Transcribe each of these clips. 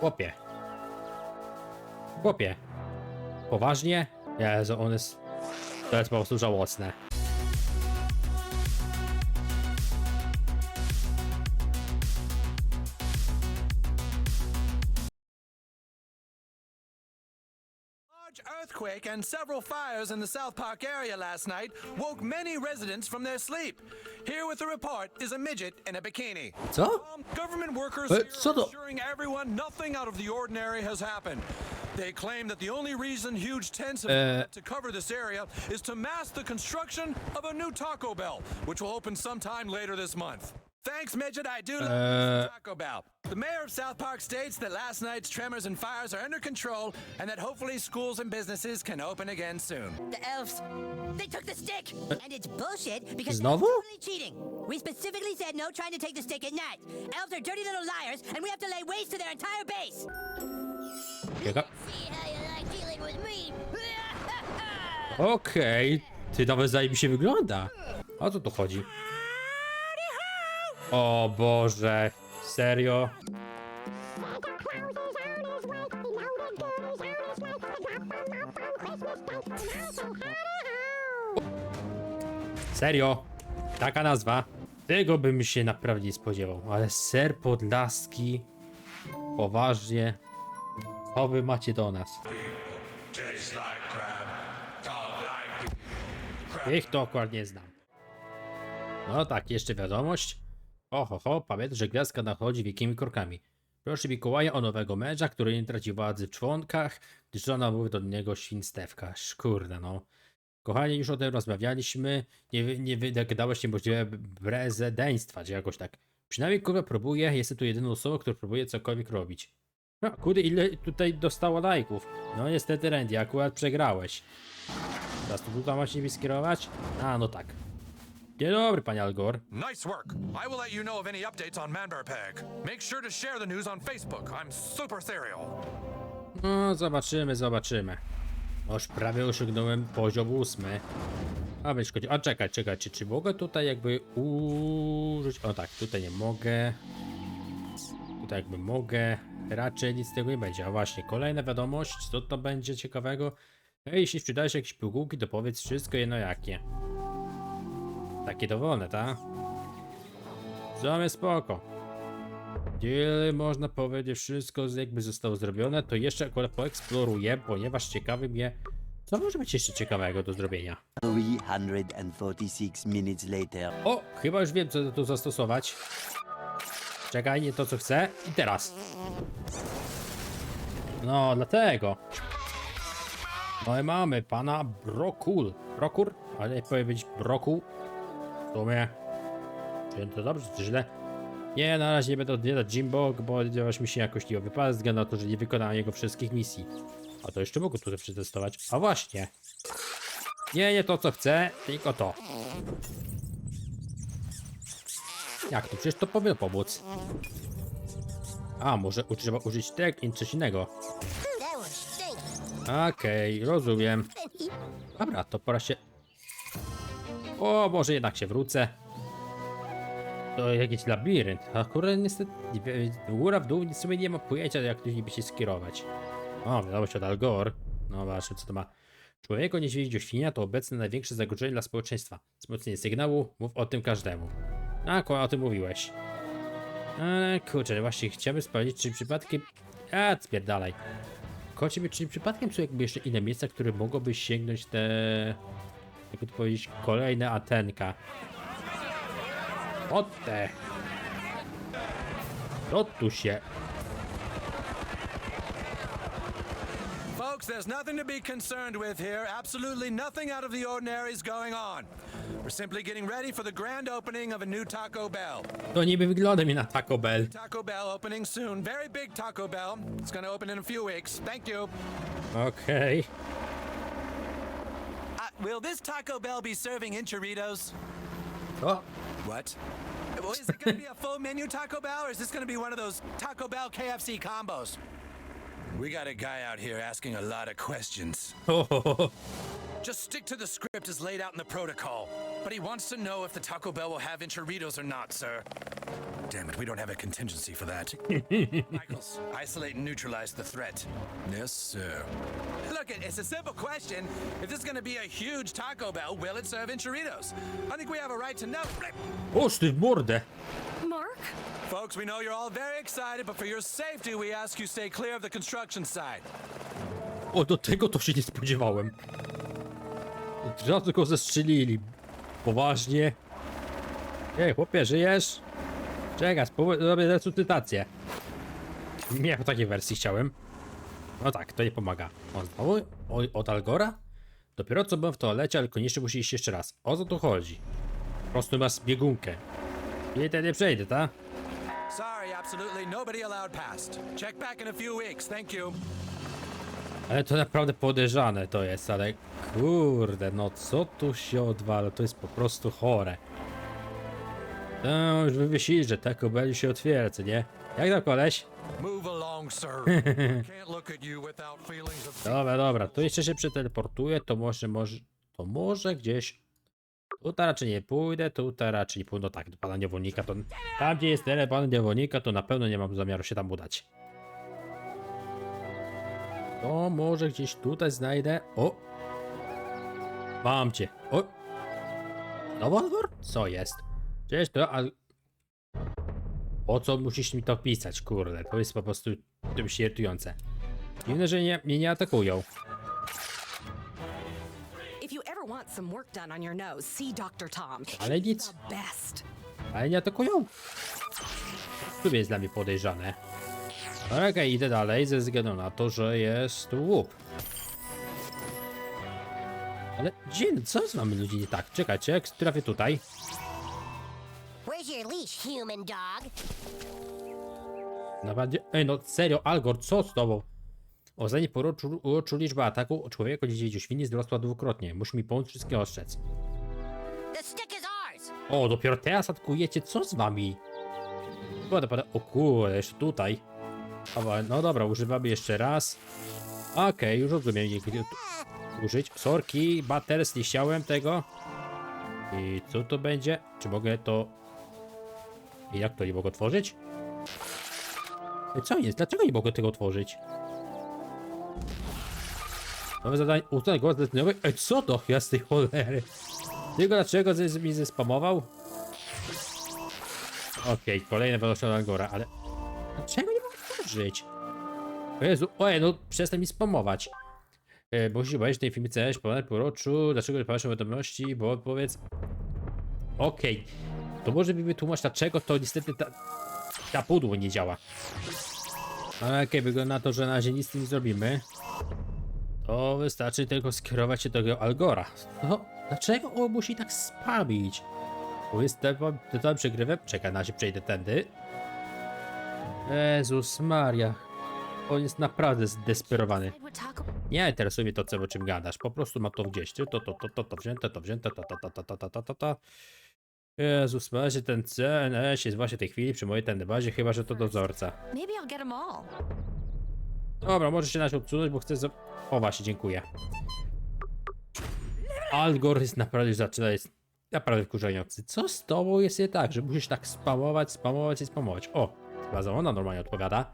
Chłopie. Chłopie. Poważnie? Jezu, on jest... To jest po prostu żałosne. Earthquake and several fires in the South Park area last night woke many residents from their sleep. Here with the report is a midget in a bikini. So? Um, government workers are to- assuring everyone nothing out of the ordinary has happened. They claim that the only reason huge tents have Eh. to cover this area is to mask the construction of a new Taco Bell, which will open sometime later this month. Thanks, Midget. I do love Uh. Taco Bell. The mayor of South Park states that last night's tremors and fires are under control and that hopefully schools and businesses can open again soon. The elves, they took the stick! And it's bullshit because Znowu? that's totally cheating. We specifically said no trying to take the stick at night. Elves are dirty little liars, and we have to lay waste to their entire base. Jaka... See how you like dealing with me. Okej, ty nawet zajebiście wygląda. O co tu chodzi? O Boże, serio? Serio? Taka nazwa? Tego bym się naprawdę nie spodziewał, ale ser podlaski, poważnie, co wy macie do nas? Ich to akurat nie znam. No tak, jeszcze wiadomość. Ho, ho, pamiętaj, że gwiazdka nadchodzi wielkimi krokami. Proszę Mikołaja o nowego męża, który nie traci władzy w członkach, gdyż żona mówi do niego świnstewka. Kurde no. Kochani, już o tym rozmawialiśmy. Nie, nie wydałeś niemożliwe prezydeństwa, czy jakoś tak. Przynajmniej kurwa próbuje, jestem tu jedyną osobą, która próbuje cokolwiek robić. No, kurde, ile tutaj dostała lajków? No niestety, Randy, akurat przegrałeś. Teraz tu tam macie mi skierować? A, no tak. Dzień dobry, panie Algor. Nice work. I will let you know of any updates on Manberpeg. Make sure to share the news on Facebook. I'm super serial. No, zobaczymy, zobaczymy. Już prawie osiągnąłem poziom ósmy. A być szkodzi. A czekaj, czekaj, czy, czy mogę tutaj jakby użyć. O tak, tutaj nie mogę. Tutaj jakby mogę. Raczej nic z tego nie będzie. A właśnie, kolejna wiadomość. Co to będzie ciekawego? Jeśli sprzedajesz jakieś pigułki, to powiedz wszystko jedno jakie. Takie dowolne, tak? Sumie spoko. Ile można powiedzieć, wszystko jakby zostało zrobione, to jeszcze akurat poeksploruję, ponieważ ciekawy mnie, co może być jeszcze ciekawego do zrobienia. 346 minutes later. O, chyba już wiem, co tu zastosować. Czekaj, nie to, co chcę. I teraz. No, dlatego. No i mamy pana Brokul. Brokur? Ale nie powiedzieć Brokuł. W sumie. Czy to dobrze, czy źle? Nie, na razie nie będę odwiedzać Jimbo, bo działaś mi się jakoś nie wypada, ze względu na to, że nie wykonałem jego wszystkich misji. A to jeszcze mogę tutaj przetestować. A właśnie. Nie, nie to, co chcę, tylko to. Jak to? Przecież to powinno pomóc. A, może trzeba użyć tego i coś innego. Okej, rozumiem. Dobra, to pora się... O, może jednak się wrócę. To jakiś labirynt. A kurde, niestety, góra w dół w sumie nie ma pojęcia, jak tu niby się skierować. O, wiadomość od Al Gore. No właśnie, co to ma? Człowieko niedźwiedź świnia to obecne największe zagrożenie dla społeczeństwa. Wzmocnienie sygnału, mów o tym każdemu. A, akurat o tym mówiłeś. Ale kurczę, właśnie chciałbym sprawdzić, czy przypadkiem... A, spierdalaj. Kocie czy przypadkiem są jakby jeszcze inne miejsca, które mogłoby sięgnąć te... Jakby to powiedzieć, kolejne atenka. O te! Co tu się... Folks, there's nothing to be concerned with here. Absolutely nothing out of the ordinary is going on. We're simply getting ready for the grand opening of a new Taco Bell. To niby wygląda mi na Taco Bell. Taco Bell opening soon. Very big Taco Bell. It's open in a few weeks. Thank you. Okej. Uh, will this Taco Bell be serving enchiladas? O, What? Well, is it going to be a full menu Taco Bell, or is this going to be one of those Taco Bell KFC combos? We got a guy out here asking a lot of questions. ho. Just stick to the script as laid out in the protocol. But he wants to know if the Taco Bell will have enchiladas or not, sir. Damn it, we don't have a contingency for that. Michaels, isolate and neutralize the threat. Yes, sir. Look, it- it's a simple question. If this is going to be a huge Taco Bell, will it serve enchiladas? I think we have a right to know. Oż ty w mordę! Mark? Folks, we know you're all very excited, but for your safety, we ask you stay clear of the construction site. O, do tego to się nie spodziewałem. Od razu go zestrzelili. Poważnie. Ej, chłopie, żyjesz? Czekaj, spróbuj- zrobię resuscytację. Nie, w takiej wersji chciałem. No tak, to nie pomaga. On znowu? O, od Algora? Dopiero co byłem w toalecie, ale koniecznie musi iść jeszcze raz. O co tu chodzi? Po prostu masz biegunkę. I ten nie przejdę, tak? Sorry, absolutely nobody allowed past. Check back in a few weeks. Thank you. Ale to naprawdę podejrzane to jest, ale kurde, no co tu się odwala, to jest po prostu chore. No, już wywiesili, że Taco Bell się otwiera, co nie? Jak to koleś? Move along, sir. Can't look at you without feelings of. Dobra, dobra, to jeszcze się przeteleportuję, to może, może, to może gdzieś... Tutaj raczej nie pójdę, tutaj raczej nie pójdę, no tak, do pana niewolnika, to tam gdzie jest teren pana niewolnika, to na pewno nie mam zamiaru się tam udać. To może gdzieś tutaj znajdę, o! Mam cię, o! Algor? Co jest? Przecież to. Po co musisz mi to pisać, kurde, to jest po prostu jest irytujące. Dziwne, że nie, mnie nie atakują. Ale nic. Ale nie atakują. To jest dla mnie podejrzane. Okej, idę dalej ze względu na to, że jest łup. Ale dzień, co z wami ludzi nie tak? Czekajcie, jak trafię tutaj. Leash, human dog? Naprawdę, ej no serio, Algor, co z tobą? O zdanie poroczu, uroczu liczba ataku człowieka niedźwiedziu świni wzrosła dwukrotnie. Musi mi pomóc wszystkie ostrzec. The stick is ours! O, dopiero teraz atakujecie, co z wami? Pada, pada. O kurde, jeszcze tutaj. Dobra, No dobra, używamy jeszcze raz. Okej, już rozumiem, jak tu użyć. Sorki, batters, nie chciałem tego. I co to będzie? Czy mogę to... I jak to nie mogę otworzyć? Co jest? Dlaczego nie mogę tego otworzyć? Nowe zadanie, uznaj głos. Ej, co to? Ja z tej cholery. Tylko dlaczego z- mi zespamował? Okej, kolejne wylosowane Angora, ale... Dlaczego nie mogę otworzyć? O Jezu, no przestań mi spamować. E, bo się boisz tej filmie coś, ponad poroczu, dlaczego nie pamiętasz wiadomości, bo powiedz... Okej, to może mi wytłumacz dlaczego to niestety ta... Ta pudło nie działa. Ale okej, wygląda na to, że na razie nic nie zrobimy. To wystarczy tylko skierować się do tego Algora. No, dlaczego on musi tak spamić? Bo jest tytułem przegrywem. Czekaj, na razie przejdę tędy. Jezus Maria. On jest naprawdę zdesperowany. Nie interesuje mnie to, co o czym gadasz. Po prostu ma to gdzieś. To, to, to, to, to wzięte, to wzięte, to, to, to, to, to, to, to, to, Jezus Maria, ten CNS jest właśnie w tej chwili przy mojej tędy bazie, chyba że to dozorca. Maybe I'll get all. Dobra, może się na odsunąć, bo chcę. Za... O właśnie, dziękuję. Algorytm naprawdę już zaczyna jest naprawdę wkurzający. Co z tobą jest nie tak, że musisz tak spamować, spamować i spamować? O, chyba za ona normalnie odpowiada.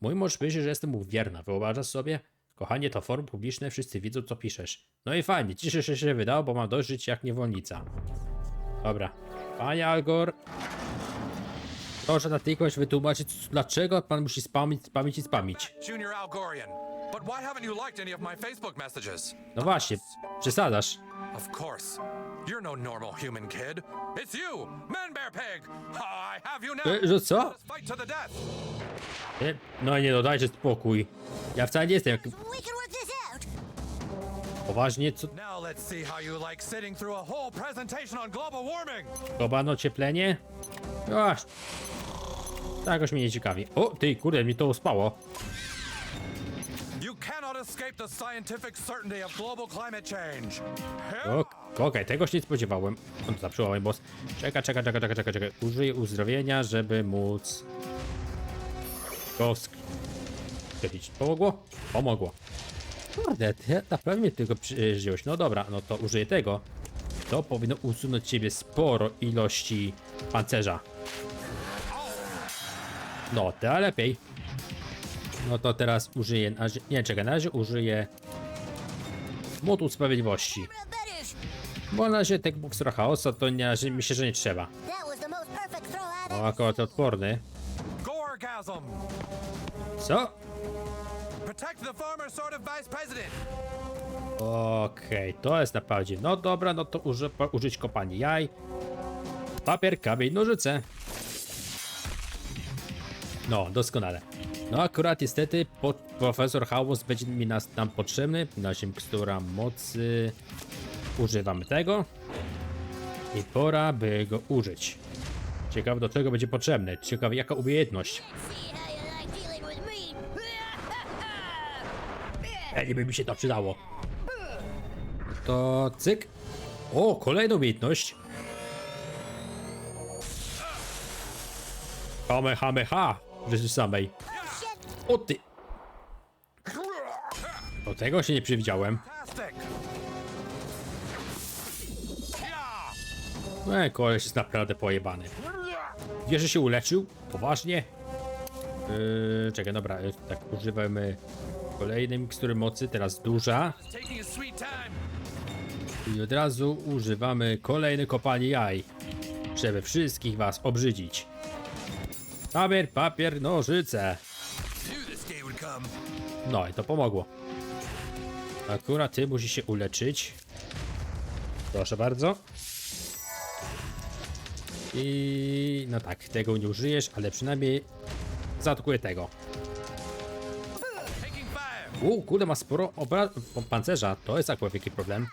Mój mąż myśli, że jestem mu wierna. Wyobrażasz sobie? Kochanie, to forum publiczne, wszyscy widzą, co piszesz. No i fajnie, cieszę się, że się wydało, bo mam dość żyć jak niewolnica. Dobra. Panie Algor, proszę natychmiast wytłumaczyć, dlaczego pan musi spamić, spamić i spamić. Junior Algorian. But why haven't you liked any of my Facebook messages? No właśnie, przesadzasz. Of course. You're no normal human kid. It's you, Man Bear Pig. I have you now. E, że co? Let's fight to the death. E, No nie, no dajcie spokój. Ja wcale nie jestem jak We can! Poważnie, co Now let's see how you like sitting through a whole presentation on global warming. globalne ocieplenie? Aż. Tak jakoś mnie nie ciekawi. O, ty, kurde, mi to uspało. You cannot escape the scientific certainty of global climate change. Hell, O, Okej, tego się nie spodziewałem. On to zaprzyła mój boss. Czeka, czeka, czeka, czeka, czeka, czeka. Użyję uzdrowienia, żeby móc... Go skryć. Pomogło? Pomogło. Kurde, ty naprawdę mnie tylko przyżyłeś. No dobra, no to użyję tego. To powinno usunąć ciebie sporo ilości pancerza. No, to lepiej. No to teraz użyję, na razie- nie czekaj, na razie użyję motu sprawiedliwości. Bo na razie tego boksera chaosa to nie, że myślę, że nie trzeba. O, akurat odporny. Co? Protect the former sort of vice president! Okej, to jest naprawdę. No dobra, no to uży, po- użyć kopalni jaj. Papier, kamień, nożyce. No, doskonale. No akurat niestety po, profesor House będzie mi nas, nam potrzebny. Nasza mikstura mocy. Używamy tego. I pora by go użyć. Ciekawe do czego będzie potrzebny. Ciekawe jaka umiejętność. Me. Ja niby mi się to przydało. To cyk. O, kolejna umiejętność. Kamehameha rzeczy samej. O ty. O tego się nie przewidziałem. E, koleś jest naprawdę pojebany. Wie, że się uleczył? Poważnie? Yy, czekaj, dobra, yy, tak używamy kolejnej mikstury mocy, teraz duża. I od razu używamy kolejnej kopalni jaj, żeby wszystkich was obrzydzić. Papier, papier, nożyce. No i to pomogło. Akurat ty musisz się uleczyć. Proszę bardzo. I no tak, tego nie użyjesz, ale przynajmniej zaatakuję tego. U, kurde, ma sporo obra- pancerza. To jest akurat wielki problem.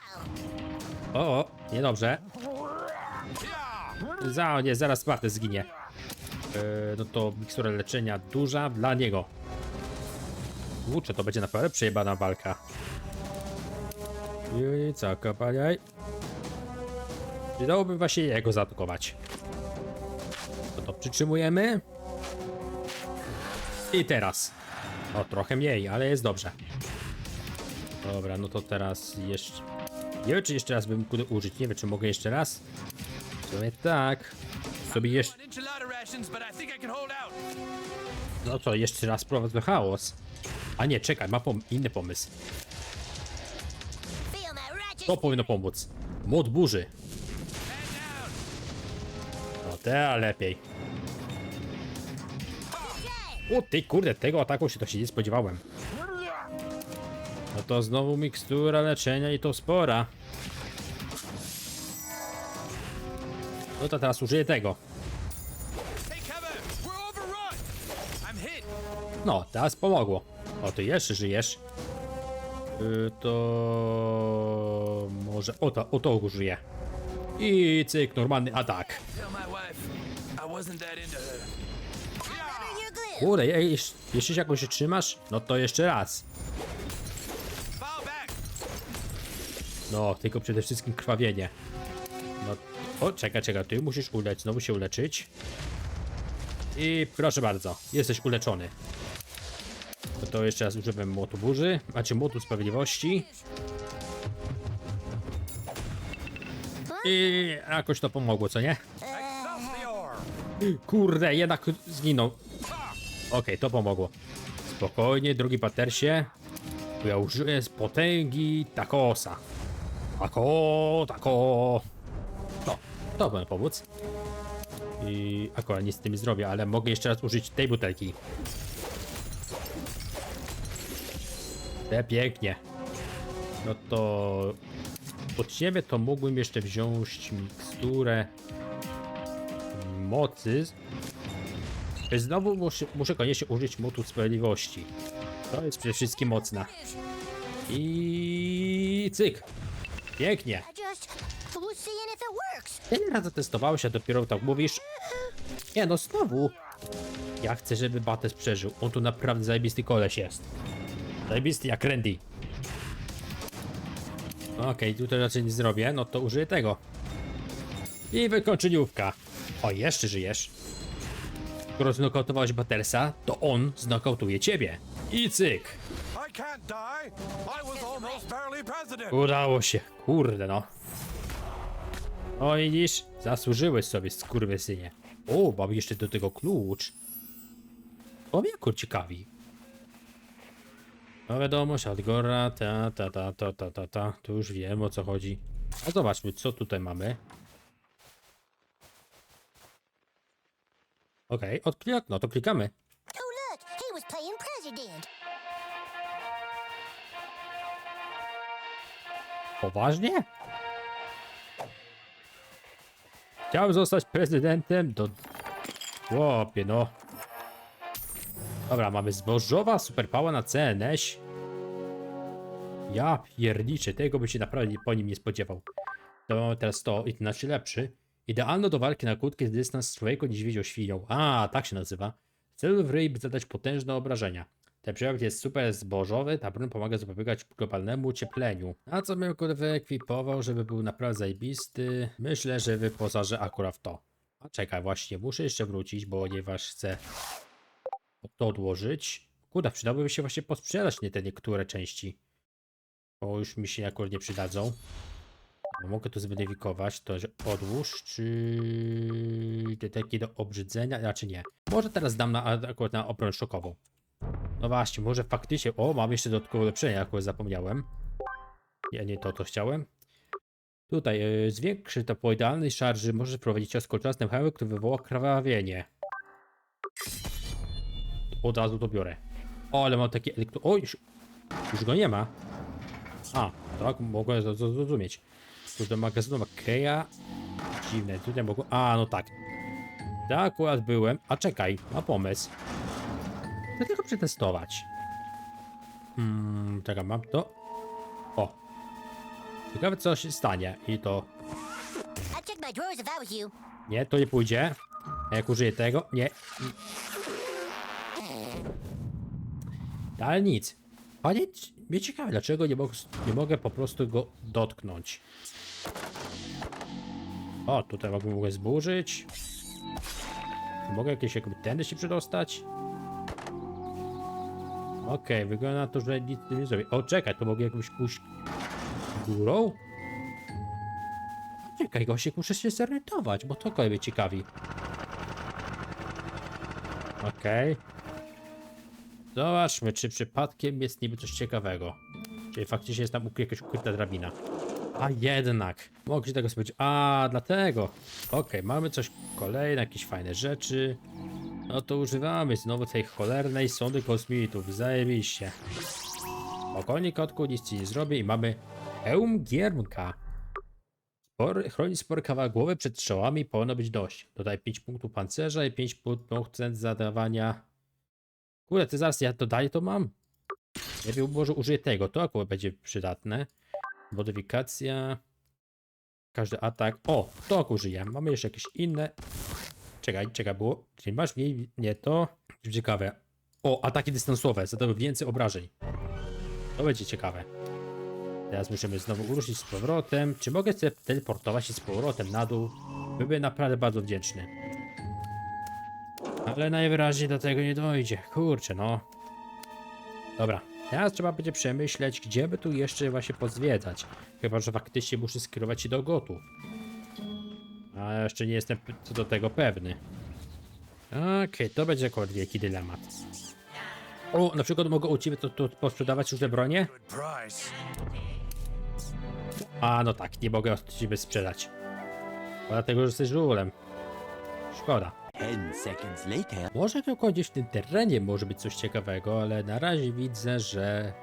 O, o, niedobrze. Za, nie, zaraz Sparty zginie. E, no to mikstura leczenia duża dla niego. Kurczę, to będzie naprawdę przejebana walka. I co, kopaniaj? Przydałoby właśnie jego zaatakować. No to przytrzymujemy. I teraz. O, trochę mniej, ale jest dobrze. Dobra, no to teraz jeszcze... Nie wiem, czy jeszcze raz bym mógł użyć. Nie wiem, czy mogę jeszcze raz. W sumie tak. Sobie jeszcze... No co, jeszcze raz prowadzę chaos. A nie, czekaj, ma pom inny pomysł. To powinno pomóc. Mod burzy. No te lepiej. O ty kurde, tego ataku się to się nie spodziewałem. No to znowu mikstura leczenia i to spora. No to teraz użyję tego. No, teraz pomogło. O, ty jeszcze żyjesz. Y, to może o to, o to użyję. I cyk, normalny atak. Tell my wife I wasn't that into her. Kurde, ej, jeś- jeśli się jakoś się trzymasz, no to jeszcze raz. No, tylko przede wszystkim krwawienie. No, o, czekaj, czekaj, ty musisz ulec, znowu się uleczyć. I proszę bardzo, jesteś uleczony. No to jeszcze raz używam młotu burzy, macie młotu sprawiedliwości. I jakoś to pomogło, co nie? Kurde, jednak zginął. Okej, to pomogło. Spokojnie, drugi patersie. Bo ja użyję z potęgi takosa. Tako, tako. No, to powinno pomóc. I akurat nic z tym nie zrobię, ale mogę jeszcze raz użyć tej butelki. Te pięknie. No to od ciebie to mógłbym jeszcze wziąć miksturę mocy. Znowu muszę, muszę koniecznie użyć motu sprawiedliwości. To jest przede wszystkim mocna. I cyk. Pięknie. Tyle razy testowałeś, a dopiero tak mówisz. Nie no, znowu. Ja chcę, żeby Bates przeżył. On tu naprawdę zajebisty koleś jest. Zajebisty jak Randy. Okej, tutaj raczej nie zrobię, no to użyję tego. I wykończeniówka. O, jeszcze żyjesz. Skoro znokautowałeś Battersa, to on znokautuje ciebie. I cyk. Udało się, kurde no. O widzisz, zasłużyłeś sobie skurwysynie. O, mam jeszcze do tego klucz. O mnie kur ciekawi. No wiadomość od Gora, ta, ta, ta, ta, ta, ta, ta. Tu już wiem o co chodzi. A zobaczmy, co tutaj mamy. Okej, okay, no to klikamy. Oh, look, he was playing president. Poważnie? Chciałem zostać prezydentem do... Chłopie, no. Dobra, mamy zbożowa superpała na CNS. Ja pierniczę, tego by się naprawdę po nim nie spodziewał. To teraz to, i to znaczy lepszy. Idealno do walki na krótki dystans z człowieku niedźwiedzią świnią. A, tak się nazywa. W celu w ryj, zadać potężne obrażenia. Ten przejaw jest super zbożowy, ta broń pomaga zapobiegać globalnemu ociepleniu. A co bym kurde wyekwipował, żeby był naprawdę zajebisty? Myślę, że wyposażę akurat w to. A czekaj, właśnie, muszę jeszcze wrócić, bo ponieważ chcę to odłożyć. Kurde, przydałyby się właśnie posprzedać nie te niektóre części. Bo już mi się akurat nie przydadzą. No, mogę tu zweryfikować, to że odłóż, czy te takie do obrzydzenia, raczej nie. Może teraz dam na, akurat na obronę szokową. No właśnie, może faktycznie, o, mam jeszcze dodatkowe ulepszenie, akurat zapomniałem. Nie, nie to, to chciałem. Tutaj, yy, zwiększy to po idealnej szarży, może wprowadzić cios kolczastym hełm, który wywoła krwawienie. Od razu to biorę. O, ale mam takie elektro... O, już, już go nie ma. A, tak, to to zrozumieć. Tu do magazynu Makeja. Dziwne, tutaj mogło... A, no tak. Tak akurat byłem. A czekaj, ma pomysł. Chcę tylko przetestować. Hmm, czekaj, mam to. O. Ciekawe co się stanie. I to... Nie, to nie pójdzie. A jak użyję tego? Nie. Ale nic. Panie, mnie ciekawe, dlaczego nie, mog nie mogę po prostu go dotknąć. O, tutaj mogę, zburzyć. Mogę jakieś jakby tędy się przedostać? Okej, wygląda na to, że nic nie zrobię. O, czekaj, to mogę jakbyś pójść górą? Czekaj, Gosiek, muszę się zorientować, bo to kolej ciekawi. Okej. Zobaczmy, czy przypadkiem jest niby coś ciekawego. Czyli faktycznie jest tam jakaś ukryta drabina. A jednak. Mogę się tego spodziewać. A, dlatego. Okej, mamy coś kolejne, jakieś fajne rzeczy. No to używamy znowu tej cholernej sondy kosmitów. Zajebiście. Spokojnie, kotku, nic ci nie zrobię i mamy hełm giermka. Chroni spor kawał głowy przed strzałami powinno być dość. Dodaj 5 punktów pancerza i 5 punktów zadawania. Kurde, ty zaraz ja dodaję to mam. Ja wiem, może użyję tego, to akurat będzie przydatne. Modyfikacja. Każdy atak. O, to użyję. Mamy jeszcze jakieś inne. Czekaj, czekaj, było. Czyli masz mniej, nie to. Ciekawe. O, ataki dystansowe, zadały więcej obrażeń. To będzie ciekawe. Teraz musimy znowu uruszyć z powrotem. Czy mogę sobie teleportować się z powrotem na dół? Byłbym naprawdę bardzo wdzięczny. Ale najwyraźniej do tego nie dojdzie. Kurczę, no. Dobra. Teraz trzeba będzie przemyśleć, gdzie by tu jeszcze właśnie pozwiedzać. Chyba, że faktycznie muszę skierować się do gotów. A jeszcze nie jestem co do tego pewny. Okej, to będzie akurat wielki dylemat. O, na przykład mogę u ciebie to, to posprzedawać różne bronie? A, no tak, nie mogę od ciebie sprzedać. Dlatego, że jesteś żulem. Szkoda. Może tylko gdzieś w tym terenie może być coś ciekawego, ale na razie widzę, że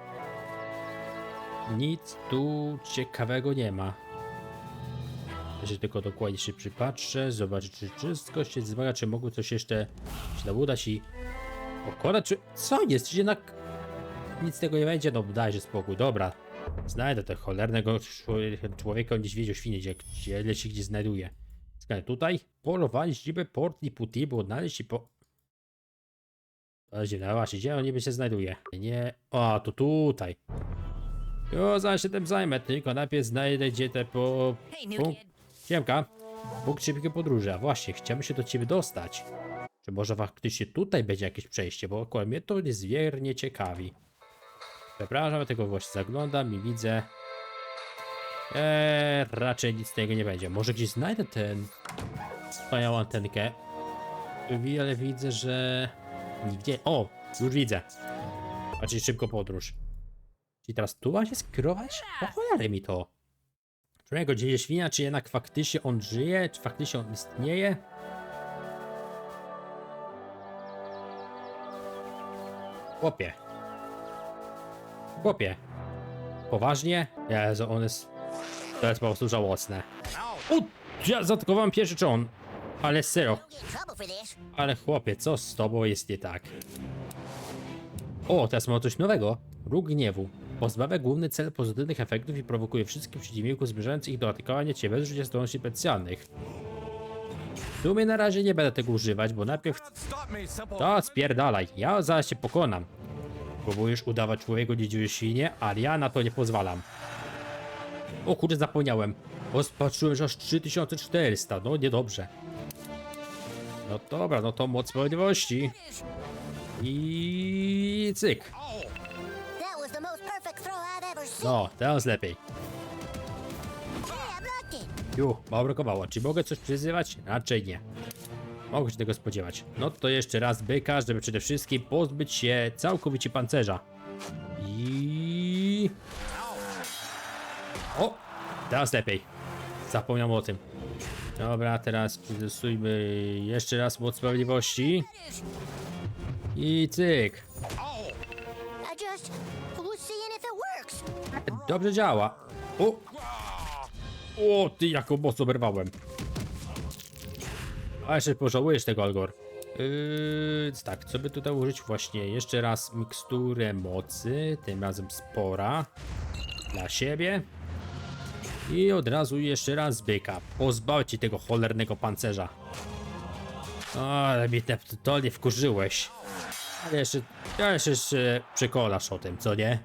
nic tu ciekawego nie ma. Jeszcze tylko dokładnie się przypatrzę, zobaczę czy wszystko się zwaga, czy mogło coś jeszcze się nam udać i pokonać, czy... Co jest? Czy jednak nic tego nie będzie? No dajże spokój, dobra. Znajdę tego cholernego człowie- człowieka, on niedźwiedzio świnie, gdzie, gdzie się gdzie znajduje. Skąd tutaj? Polowanie, ździbę, port i puty, bo odnaleźć i po... To dziwne, właśnie, gdzie on niby się znajduje? Nie... O, to tutaj. Jo, zaraz się tym zajmę, tylko najpierw znajdę gdzie te po... Kid. Siemka. Szybkiej podróży, a właśnie, chciałbym się do ciebie dostać. Czy może faktycznie tutaj będzie jakieś przejście, bo akurat mnie to niezwiernie ciekawi. Przepraszam, ja tego właśnie zaglądam i widzę... Eee, raczej nic z tego nie będzie. Może gdzieś znajdę ten... Wspaniałą antenkę. Ale widzę, że... Widzę. O, już widzę. Znaczy szybko podróż. Czyli teraz tu ma się skierować? Po mi to. Człowiek dzieje świnia, czy jednak faktycznie on żyje? Czy faktycznie on istnieje? Chłopie. Chłopie. Poważnie? Jezu, on jest... To jest po prostu żałosne. O! Ja zaatakowałem pierwszy czy on? Ale serio. Ale chłopie, co z tobą jest nie tak? O, teraz mamy coś nowego. Róg gniewu. Pozbawia główny cel pozytywnych efektów i prowokuje wszystkich przeciwników zbliżających ich do atakowania cię bez użycia zdolności specjalnych. W sumie na razie nie będę tego używać, bo najpierw... To spierdalaj, ja zaraz się pokonam. Próbujesz udawać człowieku dziedziczy świnie, ale ja na to nie pozwalam. O kurde, zapomniałem. Bo patrzyłem, że aż 3400, no niedobrze. No dobra, no to moc sprawiedliwości. I cyk. No, teraz lepiej. Ju, mało brakowało. Czy mogę coś przyzywać? Raczej nie. Mogę się tego spodziewać. No to jeszcze raz byka, żeby przede wszystkim pozbyć się całkowicie pancerza. I... Teraz lepiej. Zapomniałem o tym. Dobra, teraz przetestujmy jeszcze raz moc sprawiedliwości. I cyk. Dobrze działa. O! O, ty jaką moc oberwałem. A jeszcze pożałujesz tego, Algor. Yy, tak, co by tutaj użyć? Właśnie jeszcze raz miksturę mocy, tym razem spora. Dla siebie. I od razu jeszcze raz byka. Pozbawcie tego cholernego pancerza. Ale mnie te- totalnie wkurzyłeś. Ale jeszcze, jeszcze, jeszcze przekolasz o tym, co nie?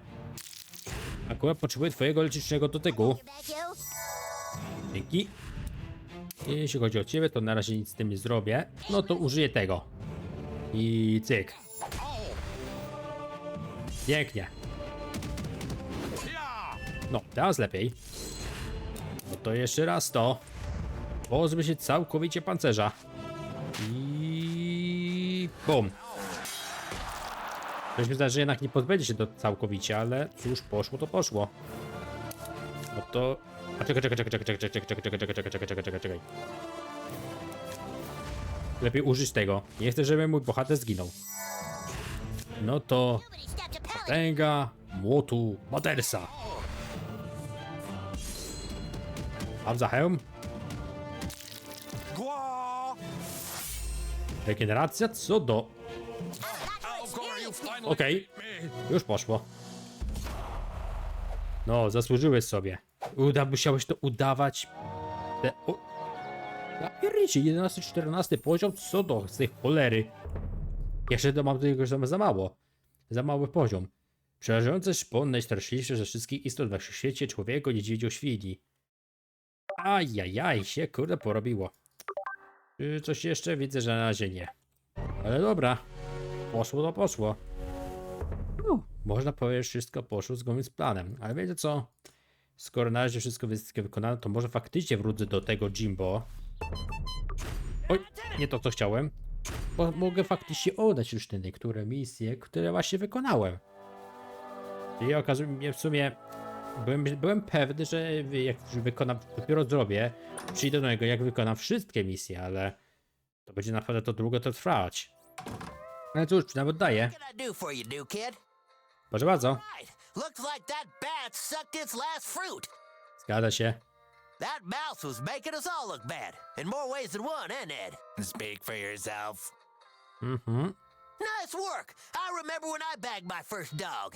Akurat potrzebuję twojego leczniczego dotyku. Dzięki. Jeśli chodzi o ciebie, to na razie nic z tym nie zrobię. No to użyję tego. I cyk. Pięknie. No, teraz lepiej. No to jeszcze raz to. Pozbył się całkowicie pancerza. I bum. Ktoś myślał, że jednak nie pozbędzie się to całkowicie, ale cóż, poszło to poszło. No to... A czekaj, czekaj, czekaj, czekaj, czekaj, czekaj, czekaj, czekaj, czekaj, czekaj, czekaj, czekaj, czekaj. Lepiej użyć tego. Nie chcę, żeby mój bohater zginął. No to... Potęga młotu Madersa. Mam za hełm. Regeneracja co do... Okej, me. już poszło. No, zasłużyłeś sobie. Uda, musiałeś to udawać. Te, o, ja pierniczy, 11-14 poziom, co do z tej cholery. Jeszcze to mam tego za, mało. Za mały poziom. Przerażający szpon najstraszliwszy ze wszystkich istot w świecie człowieku niedźwiedziu świni. Ajajaj, się kurde porobiło. Czy coś jeszcze? Widzę, że na razie nie. Ale dobra. Poszło to poszło. No, można powiedzieć, że wszystko poszło zgodnie z planem. Ale wiecie co? Skoro na razie wszystko jest wykonane, to może faktycznie wrócę do tego Jimbo. Oj, nie to co chciałem. Bo mogę faktycznie oddać już te niektóre misje, które właśnie wykonałem. I okazuje mnie w sumie. Byłem, byłem pewny, że jak już wykonam, dopiero zrobię, przyjdę do niego, jak wykonam wszystkie misje, ale to będzie naprawdę to długo to trwać. Ale cóż, przynajmniej oddaję. Proszę bardzo. Zgadza się. That mouse was making us all look bad. In more ways than one, eh, Ned? Speak for yourself. Mhm. Nice work. I remember when I bagged my first dog.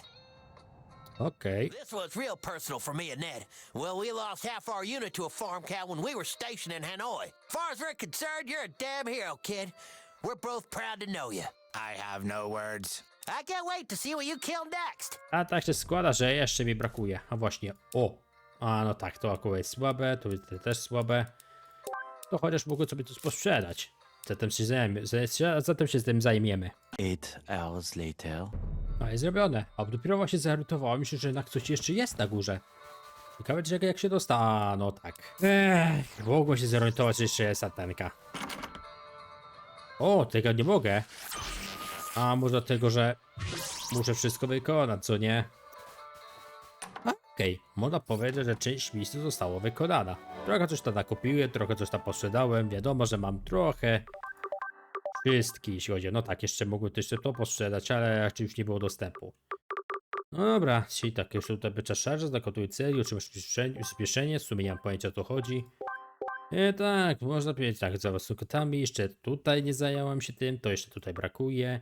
Okej. This was real personal for me and Ned. Well, we lost half our unit to a farm cow when we were stationed in Hanoi. Far as we're concerned, you're a damn hero, kid. We're both proud to know you. I have no words. I can't wait to see what you kill next. A tak się składa, że jeszcze mi brakuje. A właśnie, o! A no tak, to akurat jest słabe, to jest też słabe. To chociaż mogę sobie to posprzedać. Zatem się, zajmie, zatem się z tym zajmiemy. Eight hours later. No i zrobione. A dopiero właśnie zorientowałem mi się, że jednak coś jeszcze jest na górze. Ciekawe, czy jak, się dosta. No tak. Ech, mogło się zorientować, że jeszcze jest satanka. O, tego nie mogę. A może dlatego, że muszę wszystko wykonać, co nie? Okej, można powiedzieć, że część misji została wykonana. Trochę coś tam nakupiłem, trochę coś tam posprzedałem. Wiadomo, że mam trochę wszystkie, jeśli chodzi. No tak, jeszcze mogłem też to posprzedać, ale raczej już nie było dostępu. No dobra, czyli tak, już tutaj bycza szarża, zakotuj cel, już przyspieszenie, w sumie nie mam pojęcia o co chodzi. E, tak, można powiedzieć tak, za kotami, jeszcze tutaj nie zająłem się tym, to jeszcze tutaj brakuje.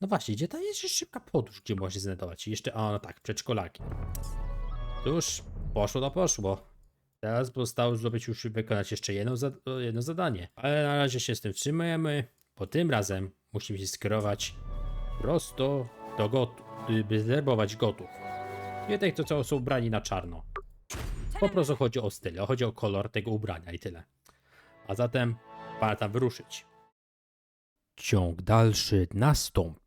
No właśnie, gdzie ta jest jeszcze szybka podróż, gdzie można się znajdować? Jeszcze, a no tak, przedszkolaki. Cóż, poszło to poszło. Teraz pozostało zrobić już wykonać jeszcze jedno, za, jedno zadanie. Ale na razie się z tym wstrzymujemy, bo tym razem musimy się skierować prosto do gotów, by zerbować gotów. Nie tych, co są ubrani na czarno. Po prostu chodzi o styl, chodzi o kolor tego ubrania i tyle. A zatem warto wyruszyć. Ciąg dalszy nastąpi.